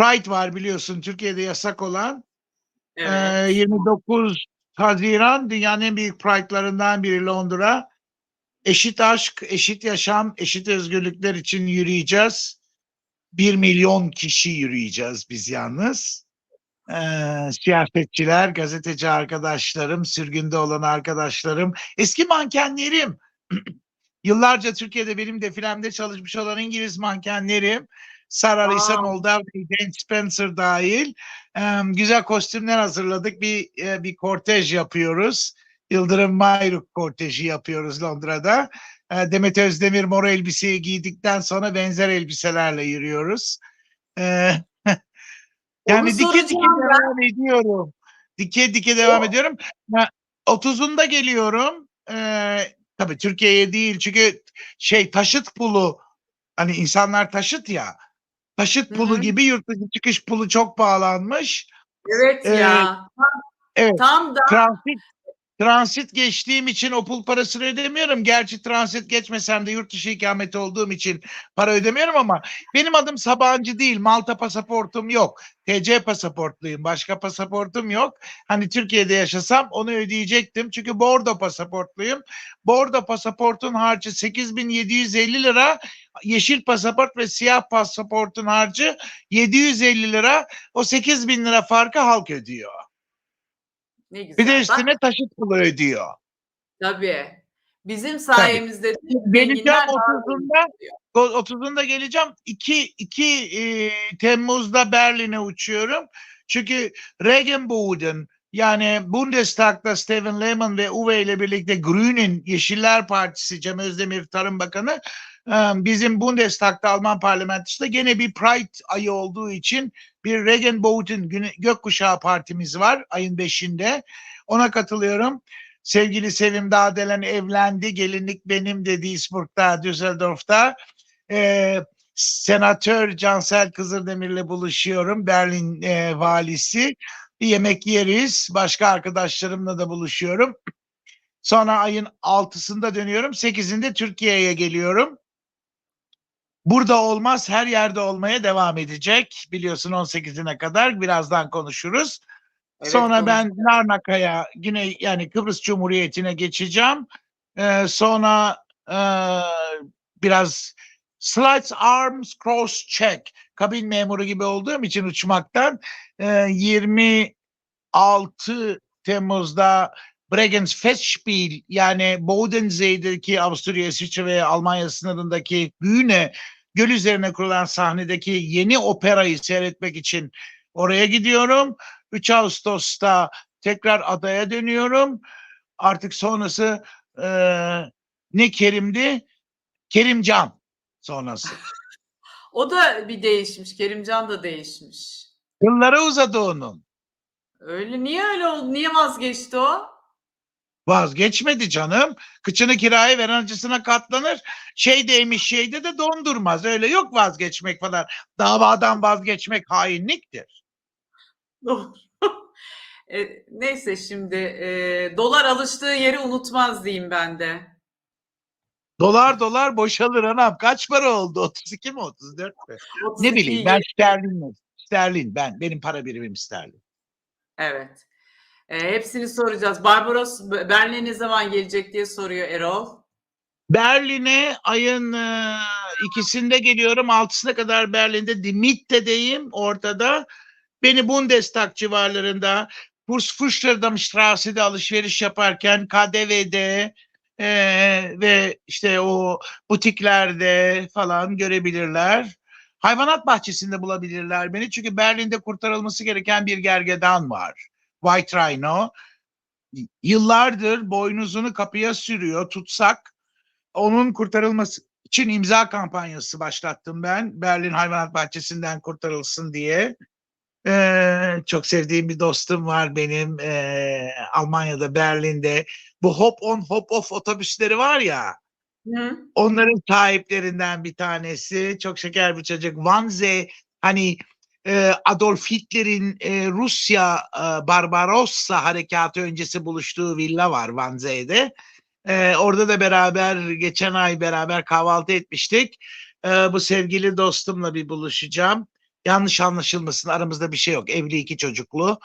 Pride var biliyorsun Türkiye'de yasak olan. Evet. Ee, 29 Haziran dünyanın en büyük Pride'larından biri Londra. Eşit aşk, eşit yaşam, eşit özgürlükler için yürüyeceğiz. Bir milyon kişi yürüyeceğiz biz yalnız. Ee, siyasetçiler, gazeteci arkadaşlarım, sürgünde olan arkadaşlarım, eski mankenlerim. Yıllarca Türkiye'de benim defilemde çalışmış olan İngiliz mankenlerim. Sara Aa. Lisa Moldavya, Jane Spencer dahil. Ee, güzel kostümler hazırladık. Bir e, bir kortej yapıyoruz. Yıldırım Mayruk korteji yapıyoruz Londra'da. Ee, Demet Özdemir mor elbiseyi giydikten sonra benzer elbiselerle yürüyoruz. Ee, yani dike dike ben. devam ediyorum. Dike dike devam ediyorum. Ha, 30'unda geliyorum. Ee, tabii Türkiye'ye değil çünkü şey taşıt pulu hani insanlar taşıt ya. Taşıt pulu hı. gibi yurt dışı çıkış pulu çok bağlanmış. Evet Ee, ya. evet. Tam da Transit transit geçtiğim için o parasını ödemiyorum. Gerçi transit geçmesem de yurt dışı ikameti olduğum için para ödemiyorum ama benim adım Sabancı değil. Malta pasaportum yok. TC pasaportluyum. Başka pasaportum yok. Hani Türkiye'de yaşasam onu ödeyecektim. Çünkü Bordo pasaportluyum. Bordo pasaportun harcı 8750 lira. Yeşil pasaport ve siyah pasaportun harcı 750 lira. O 8000 lira farkı halk ödüyor. Ne güzel. Bir de Bak, üstüne taşıt pulu ödüyor. tabii. Bizim sayemizde Geleceğim zenginler daha 30'unda 30'unda geleceğim. 2 2 e, Temmuz'da Berlin'e uçuyorum. Çünkü Regenbogen yani Bundestag'da Stephen Lehman ve Uwe ile birlikte Grünen Yeşiller Partisi Cem Özdemir Tarım Bakanı e, bizim Bundestag'da Alman parlamentosunda gene bir Pride ayı olduğu için bir Regenbogen Güne- Gökkuşağı Partimiz var ayın 5'inde. Ona katılıyorum. Sevgili Sevim Dağdelen evlendi. Gelinlik benim dedi İsburg'da, Düsseldorf'ta. Ee, Senatör Cansel Kızıldemir'le buluşuyorum. Berlin e, valisi. Bir yemek yeriz. Başka arkadaşlarımla da buluşuyorum. Sonra ayın 6'sında dönüyorum. 8'inde Türkiye'ye geliyorum. Burada olmaz her yerde olmaya devam edecek. Biliyorsun 18'ine kadar birazdan konuşuruz. Evet, Sonra ben Larnaka'ya yine yani Kıbrıs Cumhuriyeti'ne geçeceğim. Ee, sonra e, biraz slides arms cross check kabin memuru gibi olduğum için uçmaktan e, 26 Temmuz'da Bregenz Festspiel yani Bodensee'deki Avusturya, İsviçre ve Almanya sınırındaki büyüne göl üzerine kurulan sahnedeki yeni operayı seyretmek için oraya gidiyorum. 3 Ağustos'ta tekrar adaya dönüyorum. Artık sonrası e, ne Kerim'di? Kerimcan sonrası. O da bir değişmiş. Kerimcan da değişmiş. Yıllara uzadı onun. Öyle niye öyle oldu? Niye vazgeçti o? Vazgeçmedi canım. Kıçını kiraya veren acısına katlanır. Şey demiş şeyde de dondurmaz. Öyle yok vazgeçmek falan. Davadan vazgeçmek hainliktir. Doğru. E, neyse şimdi e, dolar alıştığı yeri unutmaz diyeyim ben de. Dolar dolar boşalır anam. Kaç para oldu? 32 mi 34 mi? Ne 32 bileyim ben sterlin mi? Sterlin ben. Benim para birimim sterlin. Evet. E, hepsini soracağız. Barbaros Berlin'e ne zaman gelecek diye soruyor Erol. Berlin'e ayın e, ikisinde geliyorum. Altısına kadar Berlin'de Die Mitte'deyim ortada. Beni Bundestag civarlarında Fußfußsterdam Strasse'de alışveriş yaparken KDV'de e, ve işte o butiklerde falan görebilirler. Hayvanat bahçesinde bulabilirler beni. Çünkü Berlin'de kurtarılması gereken bir gergedan var. White Rhino. Yıllardır boynuzunu kapıya sürüyor tutsak onun kurtarılması için imza kampanyası başlattım ben. Berlin Hayvanat Bahçesi'nden kurtarılsın diye. Ee, çok sevdiğim bir dostum var benim ee, Almanya'da Berlin'de. Bu hop on hop off otobüsleri var ya. Hı? Onların sahiplerinden bir tanesi. Çok şeker bir çocuk. Wannsee hani Adolf Hitler'in e, Rusya e, Barbarossa harekatı öncesi buluştuğu villa var Wannsee'de. E, orada da beraber geçen ay beraber kahvaltı etmiştik. E, bu sevgili dostumla bir buluşacağım. Yanlış anlaşılmasın aramızda bir şey yok. Evli iki çocuklu.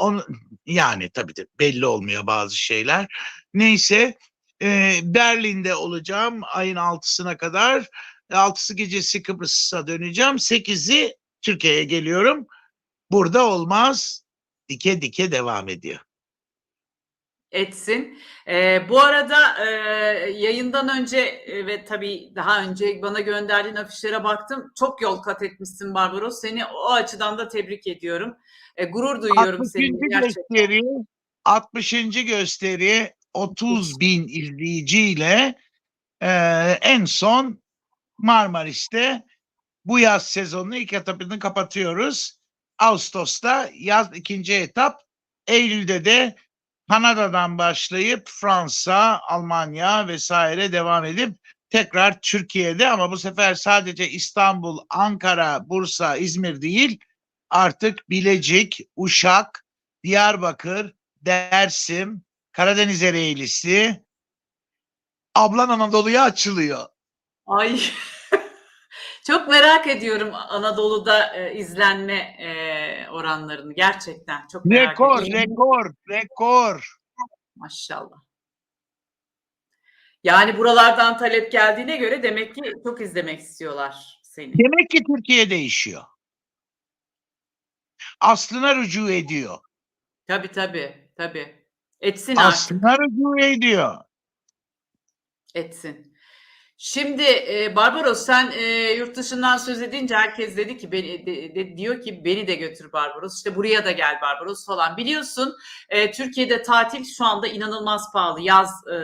Onu, yani tabii de belli olmuyor bazı şeyler. Neyse e, Berlin'de olacağım ayın 6'sına kadar. 6'sı gecesi Kıbrıs'a döneceğim. 8'i Türkiye'ye geliyorum. Burada olmaz. Dike dike devam ediyor. etsin. Ee, bu arada e, yayından önce e, ve tabii daha önce bana gönderdiğin afişlere baktım. Çok yol kat etmişsin Barbaros. Seni o açıdan da tebrik ediyorum. E, gurur duyuyorum 60. seninle gerçekten. gösteri 60. gösteri 30 bin izleyiciyle e, en son Marmaris'te bu yaz sezonunu ilk etapını kapatıyoruz. Ağustos'ta yaz ikinci etap. Eylül'de de Kanada'dan başlayıp Fransa, Almanya vesaire devam edip tekrar Türkiye'de ama bu sefer sadece İstanbul, Ankara, Bursa, İzmir değil artık Bilecik, Uşak, Diyarbakır, Dersim, Karadeniz Ereğlisi, Ablan Anadolu'ya açılıyor. Ay çok merak ediyorum Anadolu'da e, izlenme e, oranlarını gerçekten çok merak Rekor, ediyorum. rekor, rekor. Maşallah. Yani buralardan talep geldiğine göre demek ki çok izlemek istiyorlar seni. Demek ki Türkiye değişiyor. Aslına rücu ediyor. Tabii tabii tabii. Etsin artık. Aslına rücu ediyor. Etsin. Şimdi e, Barbaros sen e, yurt dışından söz edince herkes dedi ki beni de- de- diyor ki beni de götür Barbaros. İşte buraya da gel Barbaros falan. Biliyorsun e, Türkiye'de tatil şu anda inanılmaz pahalı. Yaz e,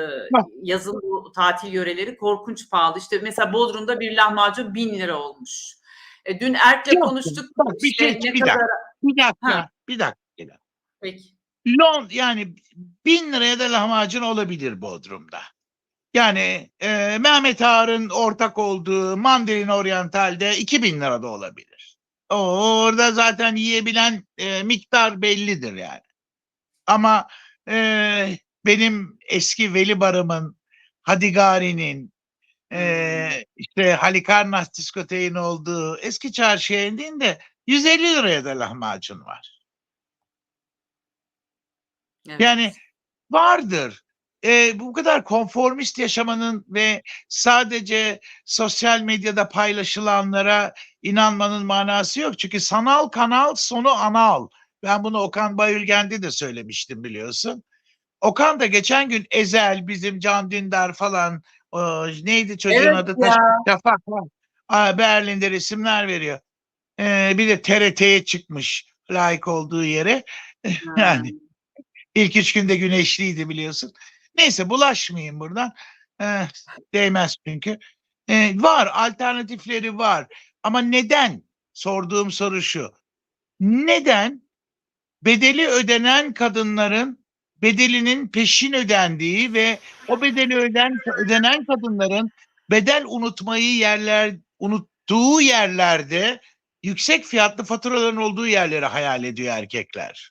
yazın bu tatil yöreleri korkunç pahalı. İşte mesela Bodrum'da bir lahmacun bin lira olmuş. E, dün Erk'le konuştuk. bak bir İşte şey- bir dakika. kadar- Bir dakika, Ha. bir dakika. bir dakika. Peki. Lon yani bin liraya da lahmacun olabilir Bodrum'da. Yani e, Mehmet Ağar'ın ortak olduğu Mandalin Oriental'de 2000 lira da olabilir. O, orada zaten yiyebilen e, miktar bellidir yani. Ama e, benim eski Veli Barım'ın, Hadigari'nin, e, işte Halikarnas diskoteğin olduğu eski çarşıya indiğinde 150 liraya da lahmacun var. Evet. Yani vardır. Ee, bu kadar konformist yaşamanın ve sadece sosyal medyada paylaşılanlara inanmanın manası yok. Çünkü sanal kanal sonu anal. Ben bunu Okan Bayülgen'de de söylemiştim biliyorsun. Okan da geçen gün Ezel, bizim Can Dündar falan o, neydi çocuğun Evet adı? ya. Şafak. Aa, Berlin'de resimler veriyor. Ee, bir de TRT'ye çıkmış layık olduğu yere. yani İlk üç günde güneşliydi biliyorsun. Neyse bulaşmayayım buradan. Eh, değmez çünkü. Eh, var alternatifleri var. Ama neden? Sorduğum soru şu. Neden bedeli ödenen kadınların bedelinin peşin ödendiği ve o bedeli öden, ödenen kadınların bedel unutmayı yerler unuttuğu yerlerde yüksek fiyatlı faturaların olduğu yerleri hayal ediyor erkekler.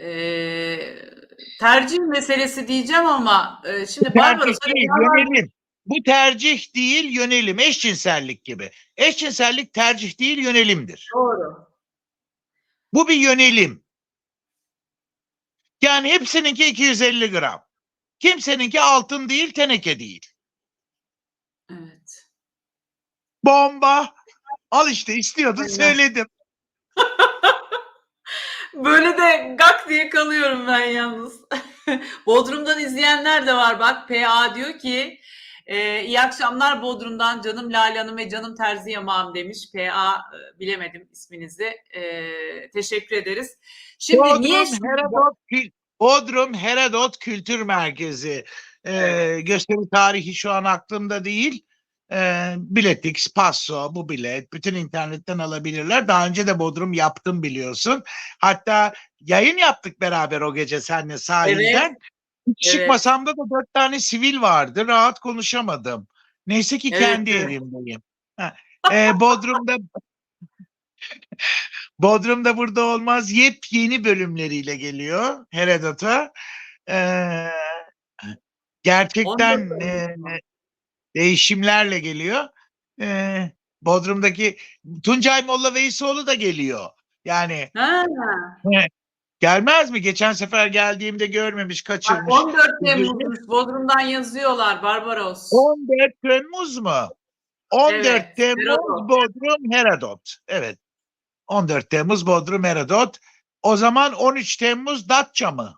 Ee, tercih meselesi diyeceğim ama e, şimdi Barbaros değil, yönelim. Bu tercih değil, yönelim. Eşcinsellik gibi. Eşcinsellik tercih değil, yönelimdir. doğru. Bu bir yönelim. Yani hepsininki 250 gram. Kimseninki altın değil, teneke değil. Evet. Bomba. Al işte istiyordun söyledim. Böyle de gak diye kalıyorum ben yalnız. Bodrum'dan izleyenler de var bak. PA diyor ki e, iyi akşamlar Bodrum'dan canım Lale Hanım ve canım Terzi Yamağım demiş. PA e, bilemedim isminizi. E, teşekkür ederiz. Şimdi Bodrum, niye Herodot, Bodrum Herodot Kültür Merkezi. Ee, gösteri tarihi şu an aklımda değil. Ee, Biletix, Passo, bu bilet. Bütün internetten alabilirler. Daha önce de Bodrum yaptım biliyorsun. Hatta yayın yaptık beraber o gece seninle sahilden. Hiç Evet. çıkmasamda da dört tane sivil vardı. Rahat konuşamadım. Neyse ki Evet, kendi evet. evimdeyim. Ha, ee, Bodrum'da Bodrum'da burada olmaz. Yepyeni bölümleriyle geliyor Herodot'a. Ee, gerçekten e, değişimlerle geliyor. Ee, Bodrum'daki Tuncay Molla Veysoğlu da geliyor. Yani Ha, gelmez mi? Geçen sefer geldiğimde görmemiş, bak kaçırmış. 14 Temmuz'muş. Bodrum'dan yazıyorlar Barbaros. 14 Temmuz mu? 14 Evet, Temmuz Herodot. Bodrum Herodot. Evet. 14 Temmuz Bodrum Herodot. O zaman 13 Temmuz Datça mı?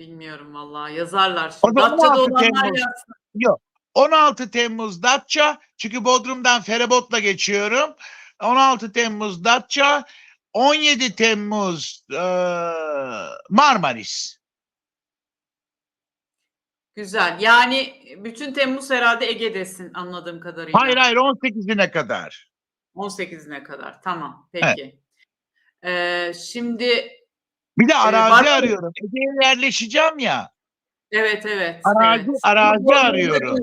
Bilmiyorum vallahi yazarlar. O da Datça'da 16 olanlar Temmuz. yazsın. 16 Temmuz Datça. Çünkü Bodrum'dan feribotla geçiyorum. 16 Temmuz Datça. 17 Temmuz eee, Marmaris. Güzel. Yani bütün Temmuz herhalde Ege'desin anladığım kadarıyla. Hayır hayır 18'ine kadar. 18'ine kadar. Tamam. Peki. Ee, şimdi Bir de arazi Barbaros- arıyorum. Ege'ye yerleşeceğim ya. evet evet. Arazi- evet. arazi Şimdi Bodrum'da arıyorum.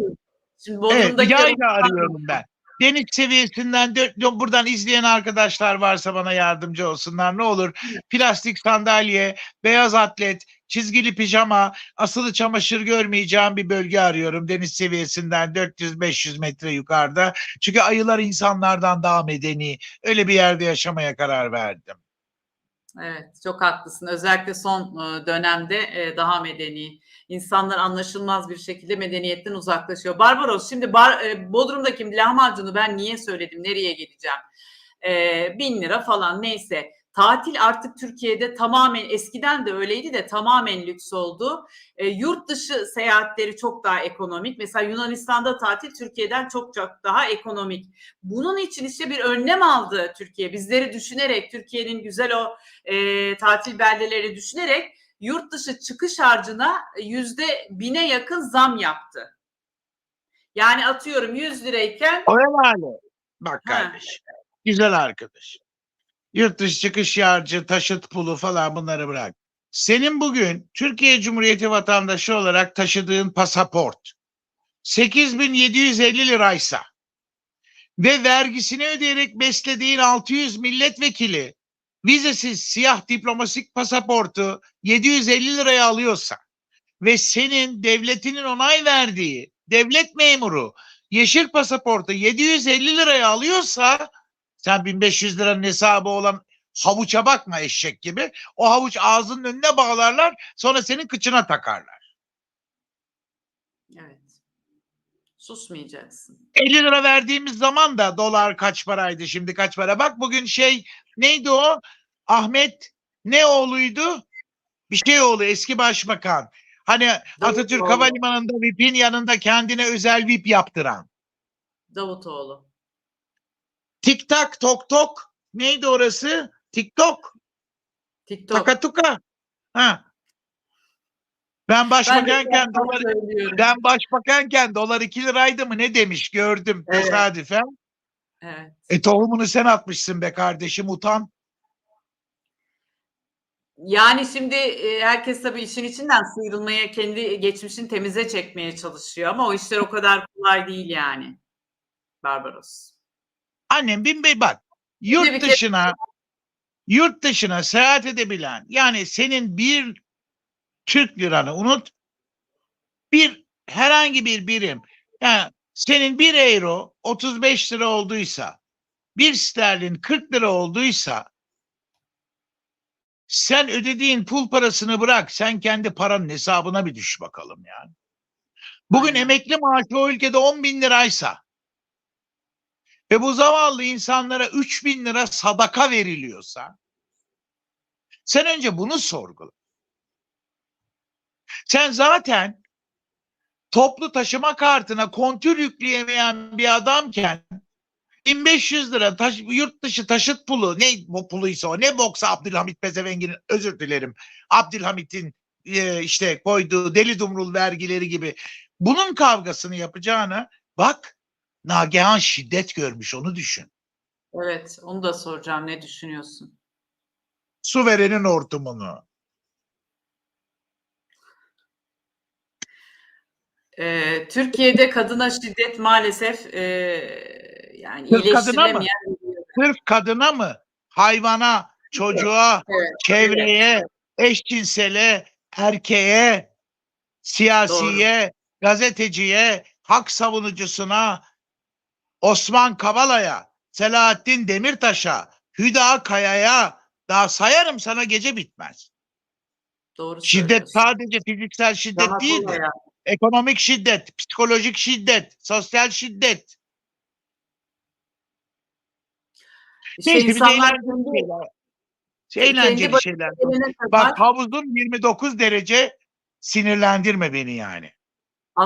Şimdi Evet, Bodrum'daki yayla arıyorum ben. Deniz seviyesinden buradan izleyen arkadaşlar varsa bana yardımcı olsunlar. Ne olur plastik sandalye, beyaz atlet, çizgili pijama, asılı çamaşır görmeyeceğim bir bölge arıyorum. Deniz seviyesinden 400-500 metre yukarıda. Çünkü ayılar insanlardan daha medeni. Öyle bir yerde yaşamaya karar verdim. Evet, çok haklısın. Özellikle son e, dönemde e, daha medeni. İnsanlar anlaşılmaz bir şekilde medeniyetten uzaklaşıyor. Barbaros, şimdi bar, e, Bodrum'daki lahmacunu ben niye söyledim, nereye geleceğim? E, bin lira falan neyse. Tatil artık Türkiye'de tamamen eskiden de öyleydi de tamamen lüks oldu. E, yurt dışı seyahatleri çok daha ekonomik. Mesela Yunanistan'da tatil Türkiye'den çok çok daha ekonomik. Bunun için işte bir önlem aldı Türkiye. Bizleri düşünerek, Türkiye'nin güzel o e, tatil beldeleri düşünerek yurt dışı çıkış harcına yüzde bine yakın zam yaptı. Yani atıyorum 100 lirayken O. Bak Ha. kardeş. Güzel arkadaş. Yurt dışı çıkış yarcı, taşıt pulu falan bunları bırak. Senin bugün Türkiye Cumhuriyeti vatandaşı olarak taşıdığın pasaport 8750 liraysa ve vergisini ödeyerek beslediğin 600 milletvekili vizesiz siyah diplomatik pasaportu 750 liraya alıyorsa ve senin devletinin onay verdiği devlet memuru yeşil pasaportu 750 liraya alıyorsa sen 1500 liranın hesabı olan havuça bakma eşek gibi. O havuç ağzının önüne bağlarlar sonra senin kıçına takarlar. evet susmayacaksın. 50 lira verdiğimiz zaman da dolar kaç paraydı şimdi kaç para? Bak bugün şey neydi o? Ahmet ne oğluydu? Bir şey oğlu eski başbakan. Hani Atatürk Davutoğlu. Havalimanı'nda VIP'in yanında kendine özel VIP yaptıran. Davutoğlu. Tik tak tok tok. Neydi orası? TikTok. TikTok. Takatuka. Ha. Ben ben başbakanken TikTok dolar ben başbakanken dolar 2 liraydı mı ne demiş gördüm Evet. tesadüfen. Evet. E tohumunu sen atmışsın be kardeşim utan. Yani şimdi e, herkes tabii işin içinden sıyrılmaya, kendi geçmişini temize çekmeye çalışıyor ama o işler o kadar kolay değil yani. Barbaros. Annem bin bey bak yurt dışına yurt dışına seyahat edebilen yani senin bir Türk liranı unut bir herhangi bir birim yani senin bir euro 35 lira olduysa bir sterlin 40 lira olduysa sen ödediğin pul parasını bırak sen kendi paranın hesabına bir düş bakalım yani. Bugün Aynen. emekli maaşı o ülkede 10 bin liraysa ve bu zavallı insanlara 3 bin lira sadaka veriliyorsa sen önce bunu sorgula. Sen zaten toplu taşıma kartına kontür yükleyemeyen bir adamken 1500 lira taş, yurt dışı taşıt pulu ne bu puluysa o ne boksa Abdülhamit Pezevengi'nin özür dilerim Abdülhamit'in e, işte koyduğu deli dumrul vergileri gibi bunun kavgasını yapacağına bak Nagihan şiddet görmüş onu düşün. Evet, onu da soracağım. Ne düşünüyorsun? Su verenin hortumunu. Ee, Türkiye'de kadına şiddet maalesef e, yani Sırf kadına mı? Sırf kadına mı? Hayvana, çocuğa, Evet, çevreye, eşcinsele, erkeğe, siyasiye, gazeteciye, hak savunucusuna, Osman Kavala'ya, Selahattin Demirtaş'a, Hüda Kaya'ya daha sayarım sana gece bitmez. Doğru Şiddet sadece fiziksel şiddet Sana değil. ya. Ekonomik şiddet, psikolojik şiddet, sosyal şiddet. İşte Neyse de insanlar eğlenceli kendi, şeyler. kendi Eğlenceli başına şeyler. gelene kadar Bak havuzun 29 derece sinirlendirme beni yani.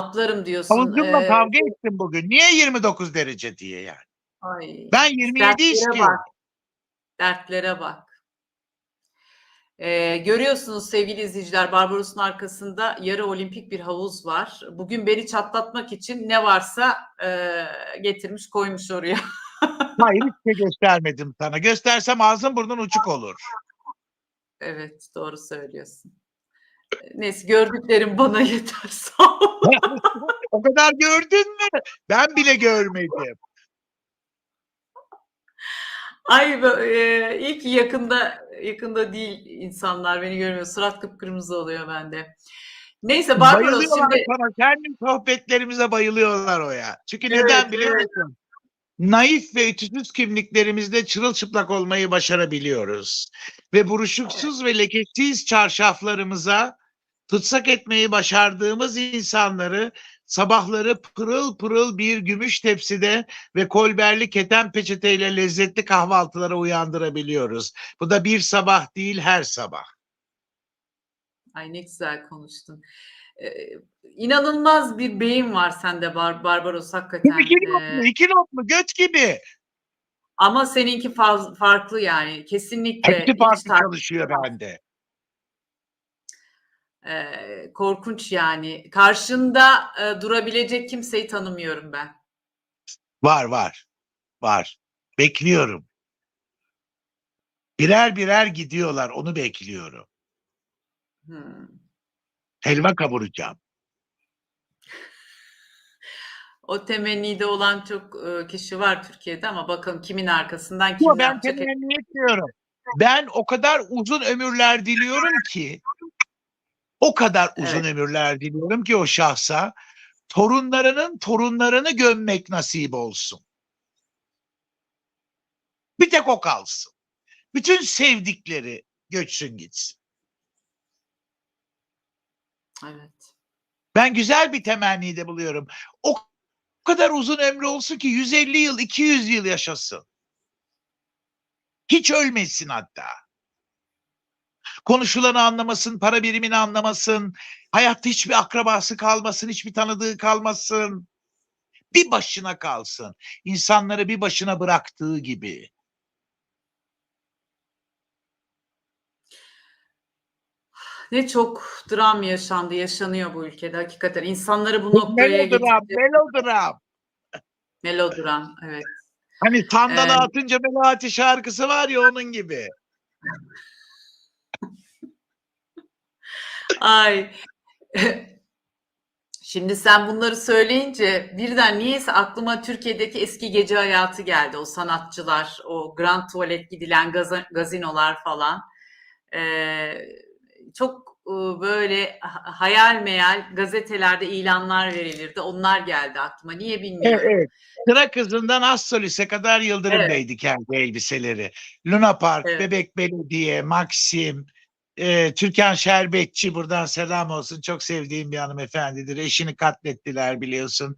Atlarım diyorsun. Havuzumla Ee, kavga ettim bugün. Niye 29 derece diye yani. ay, Ben 27 dertlere istiyorum. bak. Dertlere bak. Ee, görüyorsunuz sevgili izleyiciler Barbaros'un arkasında yarı olimpik bir havuz var. Bugün beni çatlatmak için ne varsa e, getirmiş koymuş oraya. Hayır hiç şey göstermedim sana. Göstersem ağzın burnun uçuk olur. Evet doğru söylüyorsun. Neyse gördüklerim bana yeter sağ ol. o kadar gördün mü? Ben bile görmedim. Ay e, iyi ki yakında yakında değil insanlar beni görmüyor. Surat kıpkırmızı oluyor bende. Neyse Barbaros Bayılıyorlar şimdi sana. Kendi sohbetlerimize bayılıyorlar o ya. Çünkü Evet, neden biliyor evet. musun? Naif ve ütüsüz kimliklerimizde çırılçıplak olmayı başarabiliyoruz. Ve buruşuksuz ve lekesiz çarşaflarımıza tutsak etmeyi başardığımız insanları sabahları pırıl pırıl bir gümüş tepside ve kolberli keten peçeteyle lezzetli kahvaltılara uyandırabiliyoruz. Bu da bir sabah değil her sabah. ay ne güzel konuştun. Ee, inanılmaz bir beyin var sende Bar Barbaros hakikaten. İki not Ee, mu? İki not mu? Göt gibi. ama seninki farklı yani kesinlikle. Hepsi farklı çalışıyor bende. Ee, korkunç yani. Karşında e, durabilecek kimseyi tanımıyorum ben. Var var. Var. Bekliyorum. Birer birer gidiyorlar. Onu bekliyorum. Hmm. Helva kavuracağım. O temennide olan çok e, kişi var Türkiye'de ama bakalım kimin arkasından kim ne ben yapacak. temenni etmiyorum. Ben o kadar uzun ömürler diliyorum ki o kadar uzun ömürler diliyorum ki o şahsa torunlarının torunlarını gömmek nasip olsun. Bir tek o kalsın. Bütün sevdikleri göçsün gitsin. Evet. Ben güzel bir temennide buluyorum. O kadar uzun ömrü olsun ki 150 yıl, 200 yıl yaşasın. Hiç ölmesin hatta. Konuşulanı anlamasın, para birimini anlamasın, hayatta hiçbir akrabası kalmasın, hiçbir tanıdığı kalmasın. Bir başına kalsın. İnsanları bir başına bıraktığı gibi. Ne çok dram yaşandı, yaşanıyor bu ülkede hakikaten. İnsanları bu noktaya Melodram, getirdi. melodram. Melodram, evet. Hani sandala Evet. atınca Melati şarkısı var ya onun gibi. Ay. Şimdi sen bunları söyleyince birden niyeyse aklıma Türkiye'deki eski gece hayatı geldi. O sanatçılar, o Grand Tuvalet gidilen gaza- gazinolar falan. Ee, çok e, böyle ha- hayal meyal gazetelerde ilanlar verilirdi. Onlar geldi aklıma. Niye Evet, bilmiyorum. evet. Sıra kızından Assolis'e kadar Yıldırım Evet. Bey'di kendi elbiseleri. Luna Park, Evet. Bebek Belediye, Maxim, e, Türkan Şerbetçi buradan selam olsun. Çok sevdiğim bir hanımefendidir. Eşini katlettiler biliyorsun.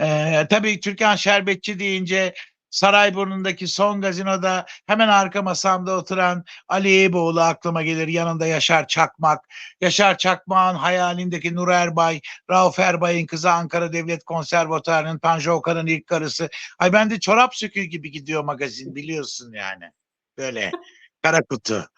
E, tabii Türkan Şerbetçi deyince Sarayburnu'ndaki son gazinoda hemen arka masamda oturan Ali Eyüboğlu aklıma gelir. Yanında Yaşar Çakmak. Yaşar Çakmak'ın hayalindeki Nur Erbay, Rauf Erbay'ın kızı Ankara Devlet Konservatuarı'nın Tanju Okan'ın ilk karısı. Ay ben de çorap söküğü gibi gidiyor magazin biliyorsun yani. Böyle kara kutu.